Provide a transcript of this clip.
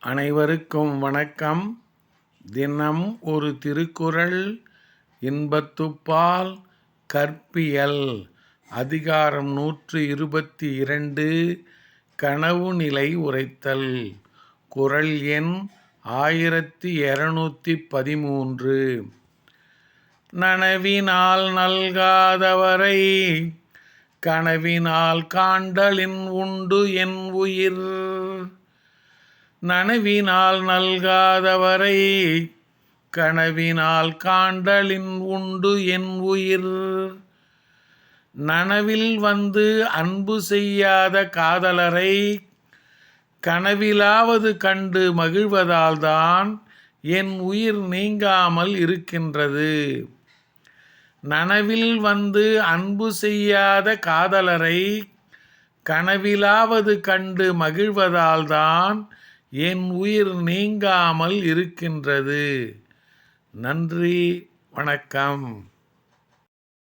அனைவருக்கும் வணக்கம். தினம் ஒரு திருக்குறள் இன்பத்துப்பால் கற்பியல். அதிகாரம் நூற்று இருபத்தி இரண்டு கனவு நிலை உரைத்தல். குறள் எண் ஆயிரத்தி இரநூத்தி பதிமூன்று. நனவினால் நல்காதவரை கனவினால் காண்டலின் உண்டு என் உயிர். நனவினால் நல்காதவரை கனவினால் காண்டலின் உண்டு என் உயிர். நனவில் வந்து அன்பு செய்யாத காதலரை கனவிலாவது கண்டு மகிழ்வதால்தான் என் உயிர் நீங்காமல் இருக்கின்றது. நனவில் வந்து அன்பு செய்யாத காதலரை கனவிலாவது கண்டு மகிழ்வதால்தான் என் உயிர் நீங்காமல் இருக்கின்றது. நன்றி வணக்கம்.